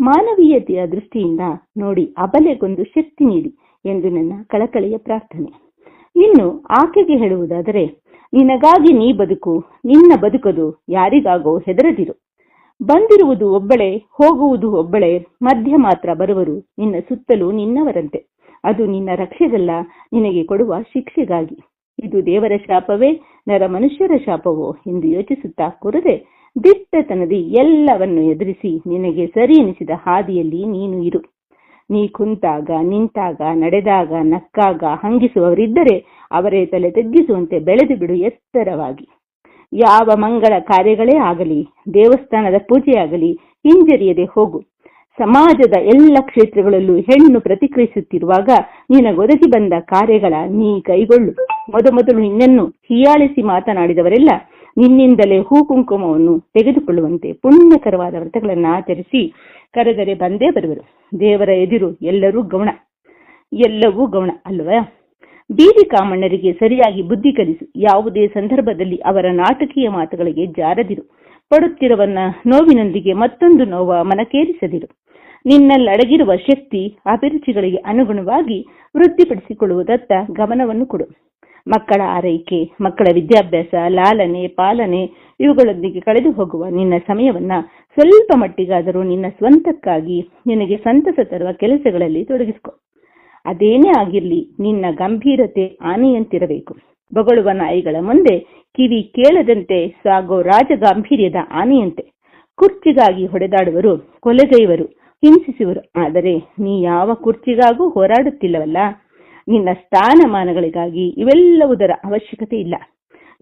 ಮಾನವೀಯತೆಯ ದೃಷ್ಟಿಯಿಂದ ನೋಡಿ ಅಬಲೆಗೊಂದು ಶಕ್ತಿ ನೀಡಿ ಎಂದು ನನ್ನ ಕಳಕಳಿಯ ಪ್ರಾರ್ಥನೆ. ಇನ್ನು ಆಕೆಗೆ ಹೇಳುವುದಾದರೆ, ನಿನಗಾಗಿ ನೀ ಬದುಕು, ನಿನ್ನ ಬದುಕದು ಯಾರಿಗಾಗೋ ಹೆದರದಿರು. ಬಂದಿರುವುದು ಒಬ್ಬಳೆ, ಹೋಗುವುದು ಒಬ್ಬಳೆ, ಮಧ್ಯ ಮಾತ್ರ ಬರುವರು, ನಿನ್ನ ಸುತ್ತಲೂ ನಿನ್ನವರಂತೆ. ಅದು ನಿನ್ನ ರಕ್ಷೆಗಲ್ಲ, ನಿನಗೆ ಕೊಡುವ ಶಿಕ್ಷೆಗಾಗಿ. ಇದು ದೇವರ ಶಾಪವೇ, ನರ ಮನುಷ್ಯರ ಶಾಪವೋ ಎಂದು ಯೋಚಿಸುತ್ತಾ ಕೂರದೆ, ದಿಟ್ಟತನದಿ ಎಲ್ಲವನ್ನು ಎದುರಿಸಿ ನಿನಗೆ ಸರಿ ಎನಿಸಿದ ಹಾದಿಯಲ್ಲಿ ನೀನು ಇರು. ನೀ ಕುಂತಾಗ, ನಿಂತಾಗ, ನಡೆದಾಗ, ನಕ್ಕಾಗ, ಹಂಗಿಸುವವರಿದ್ದರೆ ಅವರೇ ತಲೆ ತಗ್ಗಿಸುವಂತೆ ಬೆಳೆದು ಬಿಡು ಎತ್ತರವಾಗಿ. ಯಾವ ಮಂಗಳ ಕಾರ್ಯಗಳೇ ಆಗಲಿ, ದೇವಸ್ಥಾನದ ಪೂಜೆಯಾಗಲಿ, ಹಿಂಜರಿಯದೆ ಹೋಗು. ಸಮಾಜದ ಎಲ್ಲ ಕ್ಷೇತ್ರಗಳಲ್ಲೂ ಹೆಣ್ಣು ಪ್ರತಿಕ್ರಿಯಿಸುತ್ತಿರುವಾಗ ನಿನಗೊದಗಿ ಬಂದ ಕಾರ್ಯಗಳ ನೀ ಕೈಗೊಳ್ಳು. ಮೊದಮೊದಲು ನಿನ್ನನ್ನು ಹೀಯಾಳಿಸಿ ಮಾತನಾಡಿದವರೆಲ್ಲ ನಿನ್ನಿಂದಲೇ ಹೂ ಕುಂಕುಮವನ್ನು ತೆಗೆದುಕೊಳ್ಳುವಂತೆ ಪುಣ್ಯಕರವಾದ ವ್ರತಗಳನ್ನು ಆಚರಿಸಿ ಕರೆದರೆ ಬಂದೇ ಬರುವರು. ದೇವರ ಎದುರು ಎಲ್ಲರೂ ಗೌಣ. ಎಲ್ಲವೂ ಗೌಣ, ಅಲ್ವಾ? ಬೀದಿ ಕಾಮಣ್ಣರಿಗೆ ಸರಿಯಾಗಿ ಬುದ್ಧಿ ಕಲಿಸು. ಯಾವುದೇ ಸಂದರ್ಭದಲ್ಲಿ ಅವರ ನಾಟಕೀಯ ಮಾತುಗಳಿಗೆ ಜಾರದಿರು. ಪಡುತ್ತಿರುವನ್ನ ನೋವಿನೊಂದಿಗೆ ಮತ್ತೊಂದು ನೋವ ಮನಕೇರಿಸದಿರು. ನಿನ್ನಲ್ಲಡಗಿರುವ ಶಕ್ತಿ ಅಭಿರುಚಿಗಳಿಗೆ ಅನುಗುಣವಾಗಿ ವೃದ್ಧಿಪಡಿಸಿಕೊಳ್ಳುವುದತ್ತ ಗಮನವನ್ನು ಕೊಡು. ಮಕ್ಕಳ ಆರೈಕೆ, ಮಕ್ಕಳ ವಿದ್ಯಾಭ್ಯಾಸ, ಲಾಲನೆ, ಪಾಲನೆ ಇವುಗಳೊಂದಿಗೆ ಕಳೆದು ಹೋಗುವ ನಿನ್ನ ಸಮಯವನ್ನ ಸ್ವಲ್ಪ ಮಟ್ಟಿಗಾದರೂ ನಿನ್ನ ಸ್ವಂತಕ್ಕಾಗಿ ನಿನಗೆ ಸಂತಸ ತರುವ ಕೆಲಸಗಳಲ್ಲಿ ತೊಡಗಿಸಿಕೊ. ಅದೇನೇ ಆಗಿರ್ಲಿ, ನಿನ್ನ ಗಂಭೀರತೆ ಆನೆಯಂತಿರಬೇಕು. ಬೊಗಳುವ ನಾಯಿಗಳ ಮುಂದೆ ಕಿವಿ ಕೇಳದಂತೆ ಸಾಗೋ ರಾಜ ಗಾಂಭೀರ್ಯದ ಆನೆಯಂತೆ. ಕುರ್ಚಿಗಾಗಿ ಹೊಡೆದಾಡುವರು, ಕೊಲೆಗೈವರು, ಹಿಂಸಿಸುವರು. ಆದರೆ ನೀ ಯಾವ ಕುರ್ಚಿಗಾಗೂ ಹೋರಾಡುತ್ತಿಲ್ಲವಲ್ಲ. ನಿನ್ನ ಸ್ಥಾನಮಾನಗಳಿಗಾಗಿ ಇವೆಲ್ಲವುದರ ಅವಶ್ಯಕತೆ ಇಲ್ಲ.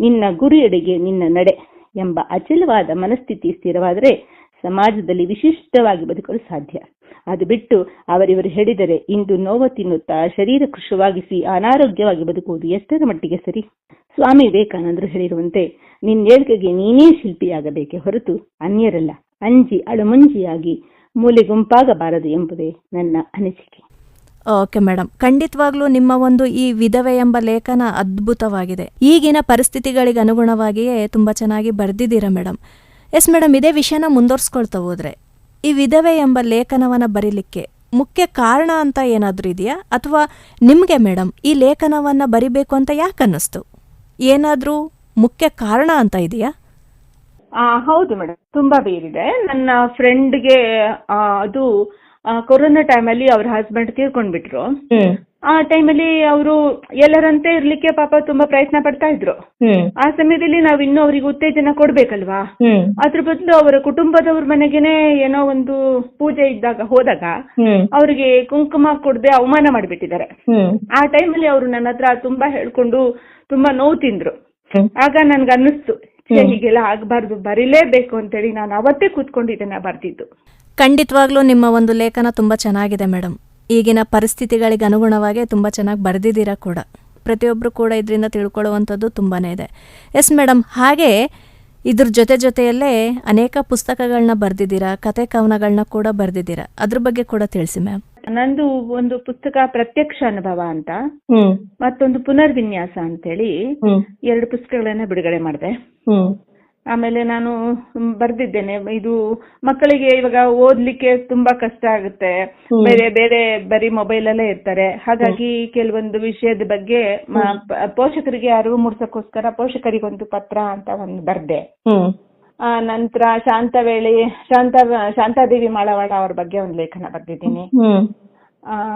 ನಿನ್ನ ಗುರಿಯೆಡೆಗೆ ನಿನ್ನ ನಡೆ ಎಂಬ ಅಚಲವಾದ ಮನಸ್ಥಿತಿ ಸ್ಥಿರವಾದರೆ ಸಮಾಜದಲ್ಲಿ ವಿಶಿಷ್ಟವಾಗಿ ಬದುಕಲು ಸಾಧ್ಯ. ಅದು ಬಿಟ್ಟು ಅವರಿವರು ಹೇಳಿದರೆ, ಇಂದು ನೋವು ತಿನ್ನುತ್ತಾ ಶರೀರ ಕೃಶವಾಗಿಸಿ ಅನಾರೋಗ್ಯವಾಗಿ ಬದುಕುವುದು ಎಷ್ಟರ ಮಟ್ಟಿಗೆ ಸರಿ? ಸ್ವಾಮಿ ವಿವೇಕಾನಂದರು ಹೇಳಿರುವಂತೆ ನಿನ್ನೇಳ್ಕೆಗೆ ನೀನೇ ಶಿಲ್ಪಿಯಾಗಬೇಕೆ ಹೊರತು ಅನ್ಯರಲ್ಲ. ಅಂಜಿ ಅಳುಮುಂಜಿಯಾಗಿ ಮೂಲೆ ಗುಂಪಾಗಬಾರದು ಎಂಬುದೇ ನನ್ನ ಅನಿಸಿಕೆ. ಓಕೆ ಮೇಡಮ್ ಖಂಡಿತವಾಗ್ಲೂ ನಿಮ್ಮ ಒಂದು ಈ ವಿಧವೆ ಎಂಬ ಲೇಖನ ಅದ್ಭುತವಾಗಿದೆ. ಈಗಿನ ಪರಿಸ್ಥಿತಿಗಳಿಗೆ ಅನುಗುಣವಾಗಿಯೇ ತುಂಬಾ ಚೆನ್ನಾಗಿ ಬರೆದಿದ್ದೀರಾ ಮೇಡಮ್ ಎಸ್ ಮೇಡಮ್ ಇದೇ ವಿಷಯನ ಮುಂದುವರ್ಸ್ಕೊಳ್ತಾ ಹೋದ್ರೆ ಈ ವಿಧವೆ ಎಂಬ ಲೇಖನವನ್ನು ಬರೀಲಿಕ್ಕೆ ಮುಖ್ಯ ಕಾರಣ ಅಂತ ಏನಾದರೂ ಇದೆಯಾ? ಅಥವಾ ನಿಮಗೆ ಮೇಡಮ್ ಈ ಲೇಖನವನ್ನು ಬರಿಬೇಕು ಅಂತ ಯಾಕೆ ಅನ್ನಿಸ್ತು? ಏನಾದರೂ ಮುಖ್ಯ ಕಾರಣ ಅಂತ ಇದೆಯಾ? ಆ ಹೌದು ಮೇಡಮ್ ತುಂಬಾ ಬೇರಿದೆ. ನನ್ನ ಫ್ರೆಂಡ್ಗೆ ಅದು ಕೊರೋನಾ ಟೈಮಲ್ಲಿ ಅವ್ರ ಹಸ್ಬೆಂಡ್ ತೀರ್ಕೊಂಡ್ಬಿಟ್ರು. ಆ ಟೈಮಲ್ಲಿ ಅವರು ಎಲ್ಲರಂತೆ ಇರ್ಲಿಕ್ಕೆ ಪಾಪ ತುಂಬಾ ಪ್ರಯತ್ನ ಪಡ್ತಾ ಇದ್ರು. ಆ ಸಮಯದಲ್ಲಿ ನಾವು ಇನ್ನೂ ಅವರಿಗೆ ಉತ್ತೇಜನ ಕೊಡ್ಬೇಕಲ್ವಾ? ಅದ್ರ ಬದಲು ಅವರ ಕುಟುಂಬದವ್ರ ಮನೆಗೆನೆ ಏನೋ ಒಂದು ಪೂಜೆ ಇದ್ದಾಗ ಹೋದಾಗ ಅವ್ರಿಗೆ ಕುಂಕುಮ ಕೊಡದೆ ಅವಮಾನ ಮಾಡಿಬಿಟ್ಟಿದ್ದಾರೆ. ಆ ಟೈಮಲ್ಲಿ ಅವರು ನನ್ನ ಹತ್ರ ತುಂಬಾ ಹೇಳ್ಕೊಂಡು ತುಂಬಾ ನೋವು ತಿಂದ್ರು. ಆಗ ನನ್ಗೆ ಅನ್ನಿಸ್ತು ಹೀಗೆಲ್ಲ ಆಗ್ಬಾರ್ದು ಬರೀಲೇಬೇಕು ಅಂತೇಳಿ ನಾನು ಅವತ್ತೇ ಕೂತ್ಕೊಂಡು ಇದನ್ನ ಬರ್ತಿದ್ದು ಖಂಡಿತವಾಗ್ಲೂ ನಿಮ್ಮ ಒಂದು ಲೇಖನ ತುಂಬಾ ಚೆನ್ನಾಗಿದೆ ಮೇಡಮ್ ಈಗಿನ ಪರಿಸ್ಥಿತಿಗಳಿಗೆ ಅನುಗುಣವಾಗಿ ತುಂಬ ಚೆನ್ನಾಗಿ ಬರೆದಿದ್ದೀರಾ ಕೂಡ. ಪ್ರತಿಯೊಬ್ಬರು ಕೂಡ ಇದರಿಂದ ತಿಳ್ಕೊಳ್ಳುವಂಥದ್ದು ತುಂಬಾ ಇದೆ. ಎಸ್ ಮೇಡಮ್ ಹಾಗೆ ಇದ್ರ ಜೊತೆ ಜೊತೆಯಲ್ಲೇ ಅನೇಕ ಪುಸ್ತಕಗಳನ್ನ ಬರೆದಿದ್ದೀರಾ ಕತೆ ಕವನಗಳನ್ನ ಕೂಡ ಬರೆದಿದ್ದೀರಾ? ಅದ್ರ ಬಗ್ಗೆ ಕೂಡ ತಿಳಿಸಿ ಮ್ಯಾಮ್. ನಂದು ಒಂದು ಪುಸ್ತಕ ಪ್ರತ್ಯಕ್ಷ ಅನುಭವ ಅಂತ. ಮತ್ತೊಂದು ಪುನರ್ವಿನ್ಯಾಸ ಅಂತೇಳಿ ಎರಡು ಪುಸ್ತಕಗಳನ್ನ ಬಿಡುಗಡೆ ಮಾಡಿದೆ. ಆಮೇಲೆ ನಾನು ಬರ್ದಿದ್ದೇನೆ. ಇದು ಮಕ್ಕಳಿಗೆ ಇವಾಗ ಓದ್ಲಿಕ್ಕೆ ತುಂಬಾ ಕಷ್ಟ ಆಗುತ್ತೆ. ಬೇರೆ ಬೇರೆ ಬರೀ ಮೊಬೈಲ್ ಅಲ್ಲೇ ಇರ್ತಾರೆ. ಹಾಗಾಗಿ ಕೆಲವೊಂದು ವಿಷಯದ ಬಗ್ಗೆ ಪೋಷಕರಿಗೆ ಅರಿವು ಮೂಡ್ಸಕ್ಕೋಸ್ಕರ ಪೋಷಕರಿಗೊಂದು ಪತ್ರ ಅಂತ ಒಂದು ಬರ್ದೆ. ಆ ನಂತರ ಶಾಂತವೇಳಿ ಶಾಂತ ಶಾಂತಾದೇವಿ ಮಾಳವಾಡ ಅವ್ರ ಬಗ್ಗೆ ಒಂದು ಲೇಖನ ಬರ್ದಿದ್ದೀನಿ.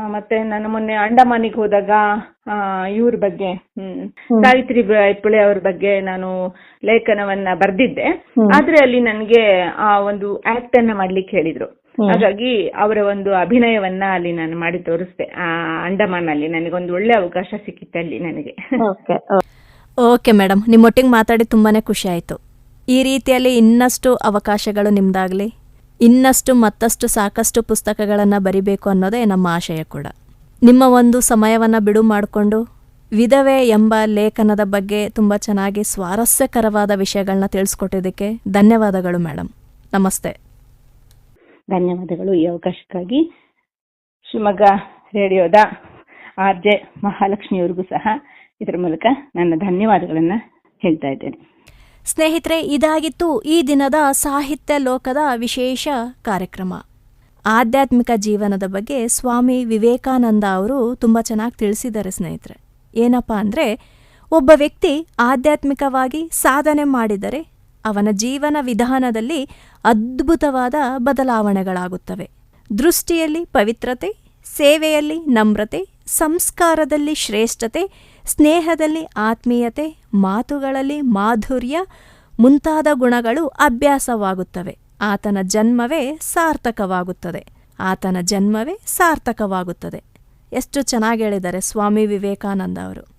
ಮತ್ತೆ ನಾನು ಮೊನ್ನೆ ಅಂಡಮಾನಿಗೆ ಹೋದಾಗ ಆ, ಇವ್ರ ಬಗ್ಗೆ. ಸಾವಿತ್ರಿ ಪುಳೆ ಅವ್ರ ಬಗ್ಗೆ ನಾನು ಲೇಖನವನ್ನ ಬರ್ದಿದ್ದೆ. ಆದ್ರೆ ಅಲ್ಲಿ ನನಗೆ ಆ ಒಂದು ಆಕ್ಟ್ ಅನ್ನ ಮಾಡ್ಲಿಕ್ಕೆ ಹೇಳಿದ್ರು. ಹಾಗಾಗಿ ಅವರ ಒಂದು ಅಭಿನಯವನ್ನ ಅಲ್ಲಿ ನಾನು ಮಾಡಿ ತೋರಿಸ್ದೆ. ಆ ಅಂಡಮಾನ್ ಅಲ್ಲಿ ನನಗೊಂದು ಒಳ್ಳೆ ಅವಕಾಶ ಸಿಕ್ಕಿತ್ತು ಅಲ್ಲಿ ನನಗೆ. ಓಕೆ ಓಕೆ ಮೇಡಮ್ ನಿಮ್ಮೊಟ್ಟಿಗೆ ಮಾತಾಡಿ ತುಂಬಾನೇ ಖುಷಿ ಆಯ್ತು. ಈ ರೀತಿಯಲ್ಲಿ ಇನ್ನಷ್ಟು ಅವಕಾಶಗಳು ನಿಮ್ಮದಾಗಲಿ ಇನ್ನಷ್ಟು ಮತ್ತಷ್ಟು ಸಾಕಷ್ಟು ಪುಸ್ತಕಗಳನ್ನು ಬರಿಬೇಕು ಅನ್ನೋದೇ ನಮ್ಮ ಆಶಯ ಕೂಡ. ನಿಮ್ಮ ಒಂದು ಸಮಯವನ್ನು ಬಿಡು ಮಾಡಿಕೊಂಡು ವಿಧವೆ ಎಂಬ ಲೇಖನದ ಬಗ್ಗೆ ತುಂಬ ಚೆನ್ನಾಗಿ ಸ್ವಾರಸ್ಯಕರವಾದ ವಿಷಯಗಳನ್ನ ತಿಳಿಸ್ಕೊಟ್ಟಿದ್ದಕ್ಕೆ ಧನ್ಯವಾದಗಳು ಮೇಡಮ್ ನಮಸ್ತೆ. ಧನ್ಯವಾದಗಳು ಈ ಅವಕಾಶಕ್ಕಾಗಿ. ಶಿವಮೊಗ್ಗ ರೇಡಿಯೋದ ಆರ್ ಜೆ ಮಹಾಲಕ್ಷ್ಮಿಯವರಿಗೂ ಸಹ ಇದರ ಮೂಲಕ ನನ್ನ ಧನ್ಯವಾದಗಳನ್ನು ಹೇಳ್ತಾ ಇದ್ದೇನೆ. ಸ್ನೇಹಿತರೆ, ಇದಾಗಿತ್ತು ಈ ದಿನದ ಸಾಹಿತ್ಯ ಲೋಕದ ವಿಶೇಷ ಕಾರ್ಯಕ್ರಮ. ಆಧ್ಯಾತ್ಮಿಕ ಜೀವನದ ಬಗ್ಗೆ ಸ್ವಾಮಿ ವಿವೇಕಾನಂದ ಅವರು ತುಂಬ ಚೆನ್ನಾಗಿ ತಿಳಿಸಿದ್ದಾರೆ ಸ್ನೇಹಿತರೆ. ಏನಪ್ಪ ಅಂದರೆ, ಒಬ್ಬ ವ್ಯಕ್ತಿ ಆಧ್ಯಾತ್ಮಿಕವಾಗಿ ಸಾಧನೆ ಮಾಡಿದರೆ ಅವನ ಜೀವನ ವಿಧಾನದಲ್ಲಿ ಅದ್ಭುತವಾದ ಬದಲಾವಣೆಗಳಾಗುತ್ತವೆ. ದೃಷ್ಟಿಯಲ್ಲಿ ಪವಿತ್ರತೆ, ಸೇವೆಯಲ್ಲಿ ನಮ್ರತೆ, ಸಂಸ್ಕಾರದಲ್ಲಿ ಶ್ರೇಷ್ಠತೆ ಸ್ನೇಹದಲ್ಲಿ ಆತ್ಮೀಯತೆ, ಮಾತುಗಳಲ್ಲಿ ಮಾಧುರ್ಯ ಮುಂತಾದ ಗುಣಗಳು ಅಭ್ಯಾಸವಾಗುತ್ತವೆ. ಆತನ ಜನ್ಮವೇ ಸಾರ್ಥಕವಾಗುತ್ತದೆ. ಆತನ ಜನ್ಮವೇ ಸಾರ್ಥಕವಾಗುತ್ತದೆ. ಎಷ್ಟು ಚೆನ್ನಾಗಿ ಹೇಳಿದ್ದಾರೆ ಸ್ವಾಮಿ ವಿವೇಕಾನಂದ ಅವರು.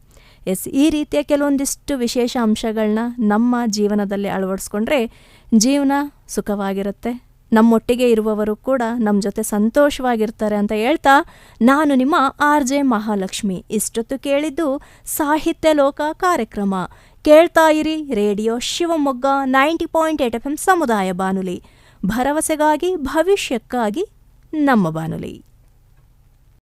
ಎಸ್, ಈ ರೀತಿಯ ಕೆಲವೊಂದಿಷ್ಟು ವಿಶೇಷ ಅಂಶಗಳನ್ನ ನಮ್ಮ ಜೀವನದಲ್ಲಿ ಅಳವಡಿಸ್ಕೊಂಡ್ರೆ ಜೀವನ ಸುಖವಾಗಿರುತ್ತೆ. ನಮ್ಮೊಟ್ಟಿಗೆ ಇರುವವರು ಕೂಡ ನಮ್ಮ ಜೊತೆ ಸಂತೋಷವಾಗಿರ್ತಾರೆ ಅಂತ ಹೇಳ್ತಾ ನಾನು ನಿಮ್ಮ ಆರ್ ಜೆ ಮಹಾಲಕ್ಷ್ಮಿ. ಇಷ್ಟೊತ್ತು ಕೇಳಿದ್ದು ಸಾಹಿತ್ಯ ಲೋಕ ಕಾರ್ಯಕ್ರಮ. ಕೇಳ್ತಾ ಇರಿ radio Shivamogga ninety point eight F M ಸಮುದಾಯ ಬಾನುಲಿ. ಭರವಸೆಗಾಗಿ, ಭವಿಷ್ಯಕ್ಕಾಗಿ ನಮ್ಮ ಬಾನುಲಿ.